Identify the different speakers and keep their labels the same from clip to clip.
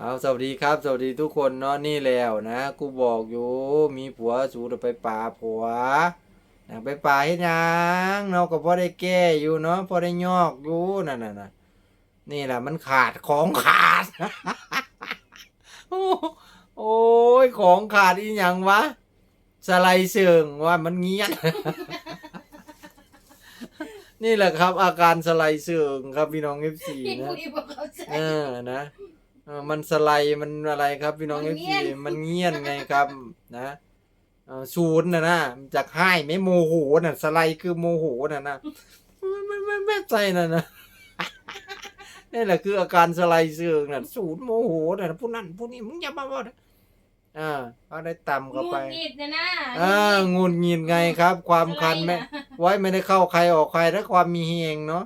Speaker 1: เอาสวัสดีครับ สวัสดีทุกคนเนาะนี่แล้วนะกูบอกอยู่มีผัวสูดไปป่าผัวนะไปป่าเฮ็ดหยังเนาะก็พอได้แก้อยู่เนาะพอได้ยอกอยู่นั่นน่ะนะนี่แหละมันขาดของขาด โอ้โอ้ยของขาดอีหยังวะสไลด์เชิงว่ามันเงี้ยนนี่แหละครับ อาการสไลด์เชิงครับพี่น้อง F4
Speaker 2: พี่
Speaker 1: นะ
Speaker 2: คุยบอกเขาใจ
Speaker 1: เออนะ เออมันสไลด์มันอะไรครับพี่น้อง
Speaker 2: มั
Speaker 1: เอนฟ
Speaker 2: เงี
Speaker 1: ซี
Speaker 2: ยน
Speaker 1: มันเงียนไงครับนะเออศูนย์นะนะจากให้ไม่โมโหน่ะ สไลด์คือโมโหน่ะนะไม่ไม่ไม่ไม่ใจน่ะนะนี่แหละคืออาการสไลด์เสื่องน่ะศูนย์โมโหน่ะผู้นั้นผู้นี้มึงอย่ามาบอกนะอ่าเขาได้ตำเข้า
Speaker 2: งู
Speaker 1: ไป
Speaker 2: งิดนะนะ
Speaker 1: อ่างุนงินไงครับ ความคันไม่ไว้ไม่ได้เข้าใครออกใครถ้าความมีเฮงเนาะ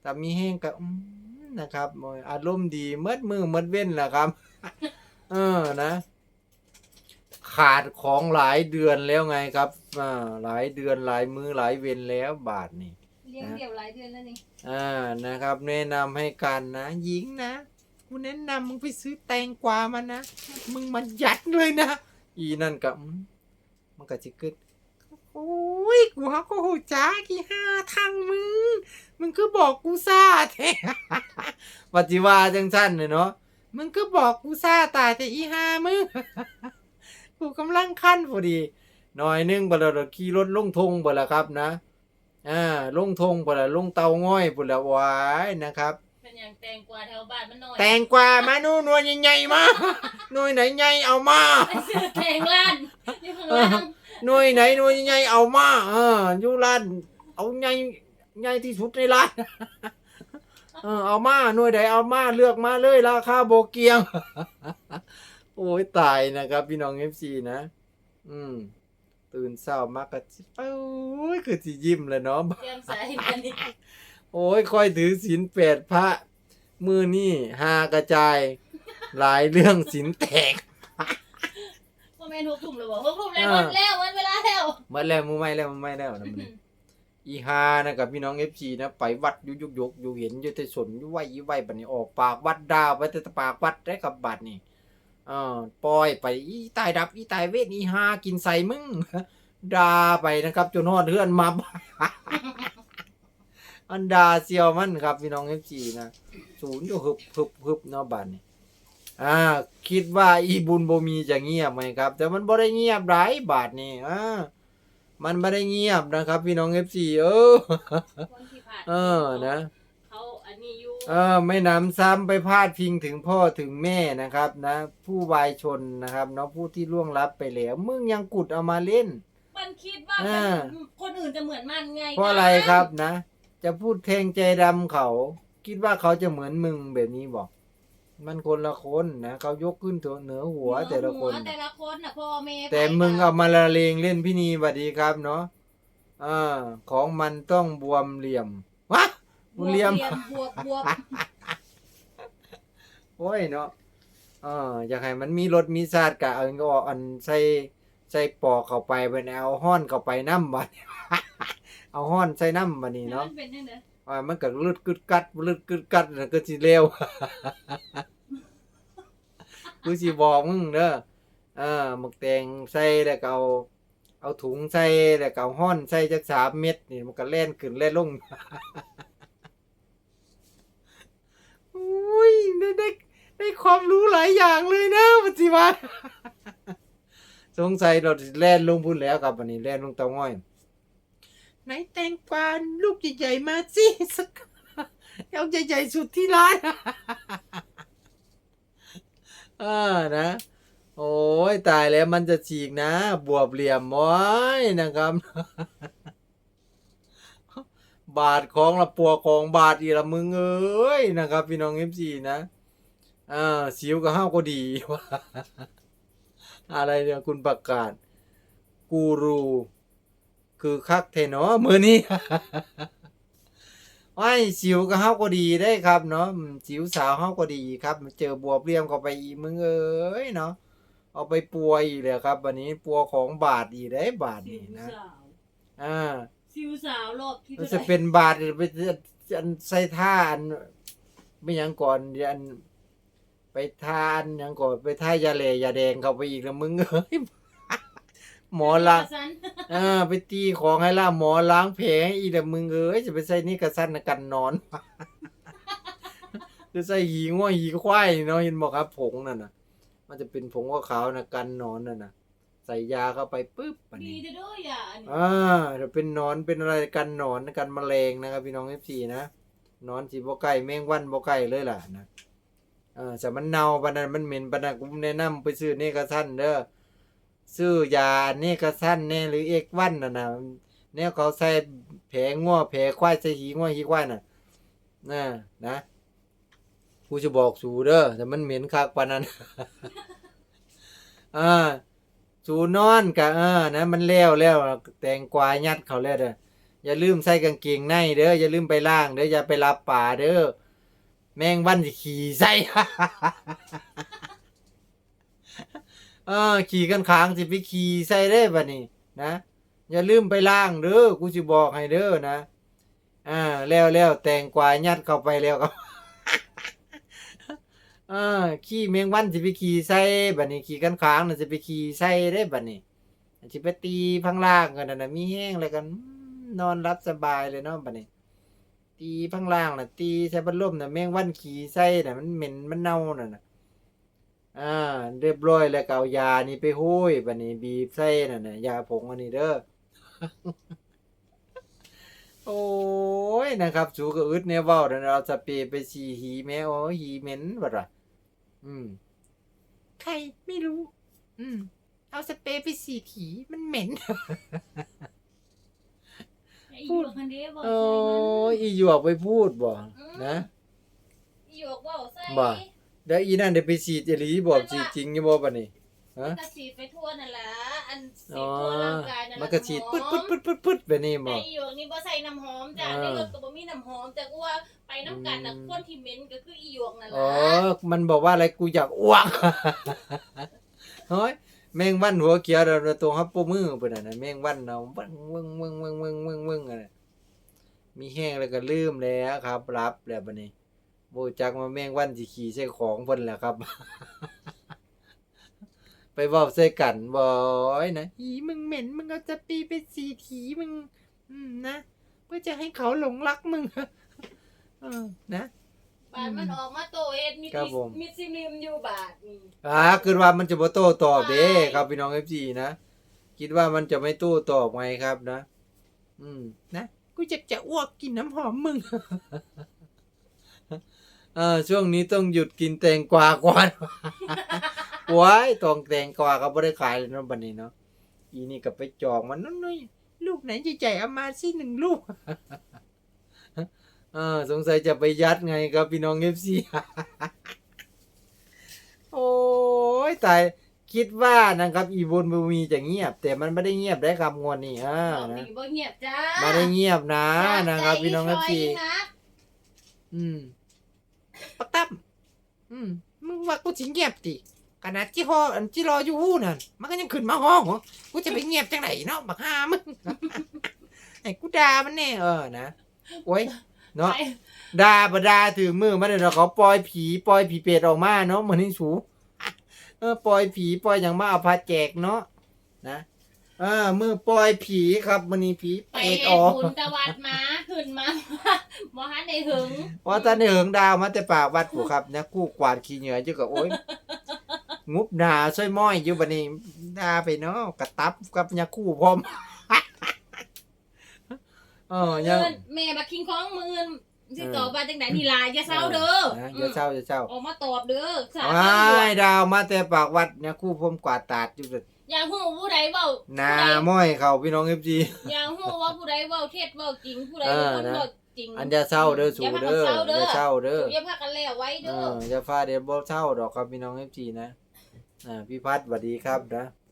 Speaker 1: แต่มีเฮงก็อืม นะครับโอ้ยอารมณ์ดีเมื่อมือเมื่อเว้นแหละครับ เออนะ ขาดของหลายเดือนแล้วไงครับอ่าหลายเดือนหลายมือหลายเว้นแล้วบาทนี่
Speaker 2: เลี้ยงเดี่ยวหลายเดือนแล้วนี่
Speaker 1: อ่านะครับ แนะนำให้กันนะหญิงนะกูแนะนำมึงไปซื้อแตงกวามานะมึงมันยัดเลยนะอีนั่นก็อืมมันก็จะเกิด โอ้ย กูฮักก็หูจ้ากี่ห้าทางมึง มึงก็บอกกูซ่าแท้ปฏิวาจังสั้นเลยเนาะ มึงก็บอกกูซ่าตายแต่อีห้ามึง กูกำลังขั้นพอดี หน่อยหนึงบดเราขี่รถลงทงบดละครับนะ อ่า ลงทงบดละลงเตาง่อยบดละวายนะครับ
Speaker 2: เป็นอย่างแตงกวาแถวบ้านมันหน่อย
Speaker 1: แตงกวามานู่นหนวลใหญ่ๆมาหน่วยไหนใหญ่เอามา
Speaker 2: ไปซื้อแตงล้านอยู่ข้างล่าง
Speaker 1: หน่วยไหนหน่วยใหญ่เอามาเอออยู่ร้านเอาใหญ่ใหญ่ที่สุดในร้านเออเอามาหน่วยใดเอามาเลือกมาเลยราคาโบเกียง โอ้ยตายนะครับ พี่น้องเอฟซีนะ อืม ตื่นเช้ามากก็สิโอ้ยคือสิยิ้มเลยเนาะ
Speaker 2: เตรียมใส่กันนี่
Speaker 1: โอ้ยค่อยถือศีลแปดพระ มือนี่หากระจาย หลายเรื่องศีลแตก
Speaker 2: พ่อ แม่ทุกทุ่มเลยบอกทุกทุ่มแล้วหมดแล้วหมดเวลาแล้ว
Speaker 1: เมื่อแล้วมือไม่แล้วมือไม่แล้วนะมันอีฮานะกับพี่น้องเอฟซีนะไปวัดอยุยกยกอยู่เห็นอยู่แต่สนอยู่ไหวอยู่ไหวบัดนี้ออกปากวัดดาวไปแต่ปากวัดได้กับบัดนี่เออปล่อยไปอีตายดับอีตายเวทอีฮากินใส่มึงดาไปนะครับจนฮอดเฮือนมาอันดาเซียวมันครับพี่น้องเอฟซีนะศูนย์อยู่ฮึบฮึบฮึบเนาะบัดนี่ อ่าคิดว่าอีบุญบ่มีจะเงียบไหมครับ แต่มันบ่ได้เงียบไรบาทนี่อ่ามันไม่ได้เงียบนะครับ พี่น้องเอฟซีเออ
Speaker 2: คนที่ผ่าน
Speaker 1: เออนะ
Speaker 2: เขาอันนี้อยู่
Speaker 1: เออ ไม่นำซ้ำไปพาดพิงถึงพ่อถึงแม่นะครับ นะ ผู้วายชนนะครับเนาะผู้ที่ล่วงลับไปแล้วมึงยังกุดเอามาเล่น
Speaker 2: มันคิดว่า
Speaker 1: อ่า
Speaker 2: คนอื่นจะเหมือนมันไง
Speaker 1: เพราะอะไรครับนะ จะพูดแทงใจดำเขา คิดว่าเขาจะเหมือนมึงแบบนี้บอก มันคนละคนนะเขายกขึ้นเหนือหัวแต่ละคน
Speaker 2: หัวแต่ละคนน่ะพ่อแม่
Speaker 1: แต่มึงเอามาละเลงเล่นพี่นีบัดดีครับเนาะอ่าของมันต้องบวมเหลี่ยมวะ
Speaker 2: บวก
Speaker 1: เหลี่ยม
Speaker 2: บวกบวก
Speaker 1: โอ้ยเนาะเอออยากให้มันมีรสมีชาติกะเอาก็อันใส่ใส่ปอกเข้าไปไปเอาห้อนเข้าไปน้ำบัดเอาห้อนใส่น้ำบัดนี้เนาะ อ่ามันก็ลืดกึดกัดลืดกึดกัดแล้วก็สิเร็วกูสิบอกมึงเด้อเออหมึกแตงใส่แล้วก็เอาเอาถุงใส่แล้วก็เอาห้อนใส่จักสามเม็ดนี่มันก็แล่นขึ้นแล่นลงอุ้ยได้ได้ได้ความรู้หลายอย่างเลยนะปัจจุบันสงสัยเราแล่นลงพุ่นแล้วครับวันนี้แล่นลงเตาง่อย ไหนแตงกวาลูกใหญ่ๆมาสิสักเอาใหญ่ๆสุดที่ร้านอ่านะ โอ้ยตายแล้วมันจะฉีกนะ บวบเหลี่ยมม้อยนะครับ บาทของละปัวของบาทอีละมึงเอ้ยนะครับ พี่น้องเอฟซีนะอ่าสิวกับห้าวก็ดีว่าอะไรเนี่ยคุณประกาศ กูรู คือคักเทเนาะมือนี้ไอ้สิวก็เฮาก็ดีได้ครับเนาะอืมสิวสาวเฮาก็ดีครับเจอบวบเลี่ยมเข้าไปอีกมึงเอ้ยเนาะเอาไปปัวอีกเลยครับวันนี้ปัวของบาทอีกได้บาท
Speaker 2: ซิ
Speaker 1: นี่
Speaker 2: ว
Speaker 1: นะ
Speaker 2: สาว
Speaker 1: อ่า
Speaker 2: ซิวสาวรอบที่
Speaker 1: มัน
Speaker 2: เท่า
Speaker 1: จะ
Speaker 2: ไหร่
Speaker 1: เป็นบาทหรือเป็นอันใส่ท่าอันไม่หยังก่อนเดี๋ยวอันไปไปทานหยังก่อนไปท่ายยาเหลยาแดงเข้าไปอีกแล้วมึงเอ้ยหมอล้าง
Speaker 2: สัน
Speaker 1: เออไปตีของให้ล่ะหมอล้างแผลให้อีกแล้วมึงเอ้ยจะไปใส่นี่กระสั้นกันนอน จะใส่หีง่วหีควายเนาะเห็นบอกครับผงนั่นน่ะ มันจะเป็นผงขาวๆนะกันนอนนั่นน่ะ ใส่ยาเข้าไปปุ๊บอัน
Speaker 2: ดี
Speaker 1: นี้
Speaker 2: เด้ออย่าอันนี้
Speaker 1: อ่าจะเป็นหนอนเป็นอะไรกันหนอนกันแมลงนะครับพี่น้องเอฟซีนะหนอนสีบ่ไก่แมงวันบ่ไก่เลยล่ะนะเออแต่มันเน่าปานนั้นมันเหม็นปานนั้นกูแนะนำไปซื้อเนกระสั้นเด้อ ซื้อยาเนี่กระสั้นแน่หรือเอกวันน่ะนะเนี่ยเขาใส่แผลงัวแผลควายใส่หีงัวหีควายน่ะนะนะกูจะบอกสูเด้อแต่มันเหม็นคักปานนั้นอ่าสูนอนกะเออนะ มันแล้วแล้วแตงกวายัดเขาแล้วเด้ออย่าลืมใส่กางเกงในเด้ออย่าลืมไปล่างเด้ออย่าไปรับป่าเด้อแมงวันสิขี่ใส่ เออขี่กันค้างสิไปขี่ใส่ได้บัดนี้นะ อย่าลืมไปล่างเด้อกูสิบอกให้เด้อนะอ่าแล้วแล้วแตงกวายัดเข้าไปแล้วก็เออขี่แมงวันสิไปขี่ใส่บัดนี้ขี่กันค้างน่ะสิไปขี่ใส่ได้บัดนี้สิไปตีพังล่างกันน่ะมีแห้งแล้วกันนอนรับสบายเลยเนาะบัดนี้ตีพังล่างน่ะตีใส่พัดลมน่ะแมงวันขี่ใส่น่ะมันเหม็นมันเน่าน่ะน่ะ อ่าเรียบร้อยแล้วก็เอายานี่ไปห้อยบัดนี้บีบใส่น่ะน่ะยาผงอันนี้เด้อ โอ้ยนะครับสูก็อึดเนี่ยเว้านั่นเราสเปรย์ไปสีหีแม่โอ้ยหีเหม็นบัดว่ะอืม ใครไม่รู้ อืม เอาสเปรย์ไปสีถีมันเหม็น
Speaker 2: ไอ้หยวกคันเด้บอก
Speaker 1: โอ้
Speaker 2: ใส่มัน
Speaker 1: ยอีหยวกไปพูดบ่
Speaker 2: อืม
Speaker 1: นะ
Speaker 2: อีหยวกบอกใส่
Speaker 1: บ่เดี๋ ยวอีนั่นเดี๋ยวไปฉีดอีหลีบอกฉีดจริงอยี่บ่ปะนี่ฮะ
Speaker 2: มันก็ฉีดไปทั่วนั่นแหละอันฉี
Speaker 1: อ๋
Speaker 2: ด
Speaker 1: อ
Speaker 2: ทั่วร่างกายนั่นแหละ
Speaker 1: มันก็ฉีด
Speaker 2: น้ำห
Speaker 1: ปึ๊ด
Speaker 2: อ
Speaker 1: ปึ๊ด
Speaker 2: ม
Speaker 1: ปึ๊ดปึ๊ดปึ๊ดไปนี่บ่
Speaker 2: ไอ้หยวกนี่บ่ใส่น้ำหอมจ้ะ
Speaker 1: อ่า
Speaker 2: ในรถก็บ่มีน้ำหอมแต่กูว่าไปน้ำกันน่ะ
Speaker 1: อืม
Speaker 2: คนที่เหม็นก็คืออีหยวกนั่นแห
Speaker 1: อ๋อ
Speaker 2: ละ
Speaker 1: มันบอกว่าอะไรกูอยากอ้วก เฮ้ยแมงวันหัวเขียวเราตัวฮับปมือเพิ่นน่ะนะแมงวันเราวึ้งวึ้งวึ้งวึ้งวึ้งวึ้งวึ้งอะไรมีแห้งแล้วก็ลืมแล้วครับ รับแล้วบัดนี้ บ่จักมาแมงวันสิขี่ใส่ของเพิ่นแหละครับ ไปเว้าใส่กันบ่อยนะอีมึงเหม็นมึงเอาจะปีไปสีถีมึง อืมนะเพื่อจะให้เขาหลงรักมึงเออนะ
Speaker 2: บาดมันออกมาโตเอ็ดมี
Speaker 1: ครับผม
Speaker 2: มีซิมริมอยู่บาดนี่
Speaker 1: อ่าคือว่ามันจะบ่โต้ตอบเด้
Speaker 2: ใช่
Speaker 1: ครับพี่น้อง FC นะคิดว่ามันจะไม่โต้ตอบไงครับนะ อืมนะกูจะจะอ้วกกินน้ำหอมมึง เออช่วงนี้ต้องหยุดกินแตงกวาก่อนว้ายตองแตงกวาก็บ่ได้ขายเลยเนาะบัดนี้เนาะอีนี่ก็ไปจองมันน้อยๆลูกไหนใหญ่ๆเอามาสิหนึ่งลูกเออสงสัยจะไปยัดไงครับพี่น้อง FC โอ้ยตายคิดว่านะครับ อีบนบูมีจะเงียบ แต่มันไม่ได้เงียบได้ครับงวดนี้อ่า
Speaker 2: บอก
Speaker 1: นะ
Speaker 2: นี่บ่เงียบจ้า
Speaker 1: ไม่ได้เงียบนะนะครับ พี่น้อง
Speaker 2: ใจ
Speaker 1: FC
Speaker 2: อีนะ
Speaker 1: อืม ปักตั้มอืมมึงว่ากูสิเงียบติขนาดที่ฮออันที่รออยู่หู้นั่นมันก็ยังขึ้นมาห้องเหรอกูจะไปเงียบจังไหนเนาะบักฮามึงไอ้กูด่ามันแน่เออนะโอ้ยเนาะ
Speaker 2: ไป
Speaker 1: ด่าบดาถือมือมาเดี๋ยวเขาปล่อยผีปล่อยผีเปรตออกมาเนาะเหมือนที่สูเออปล่อยผีปล่อยอย่างมาเอาพาแจกเนาะนะเออมือปล่อยผีครับมันนี้ผีเป
Speaker 2: ไป
Speaker 1: รต
Speaker 2: เฮ็
Speaker 1: อ
Speaker 2: ด
Speaker 1: อก
Speaker 2: บุญตะวัดมาขึ้นมาบ่ฮันได้หึง
Speaker 1: ว่าตาเหิงดาวมาแต่ปากวัดผู้ครับนะกู้กวาดขี้เหงื่อเจ้าก็โอ้ยงุบหนาช่วยม้อยอยู่บัดนี้ด่าไปเนาะกระตับกับยาคู่พร้อมเออยัง
Speaker 2: เอิ้นแม่บักคิงของมือนสิตอบว่าจังไดนี่ล่ะอย่าเศร้าเด้อ
Speaker 1: นะอย่าเศร้าอย่าเศร้า
Speaker 2: ออกมาตอบเด้อสา
Speaker 1: ว้
Speaker 2: ธุา
Speaker 1: ยดาวมาแต่ปากวัดเนี่ยคู่พร้อมกวาดตาดอยู่แบบ
Speaker 2: อย่าฮู้ผู้ใดเว้า
Speaker 1: หนาม้อยเขาพี่น้องเอฟซี
Speaker 2: อย่าฮู้ว่าผู้ใดเว้าเท็จเว้าจริงผู้ใด
Speaker 1: เอ
Speaker 2: เป็น
Speaker 1: อ
Speaker 2: คน
Speaker 1: นะ
Speaker 2: เว้าจริง
Speaker 1: อันจะเศร้าเด้อสูเด้อ
Speaker 2: อย่าพากันเศร้าเด้อ
Speaker 1: อย่าเศร้าเด้อ
Speaker 2: อย่าพากันแล้วไว้
Speaker 1: เอ
Speaker 2: เด้อ
Speaker 1: ออย่าฟาเดี๋ยวบ่เศร้าดอกครับพี่น้องเอฟซีนะอ่าพี่พัดสวัสดีครับนะ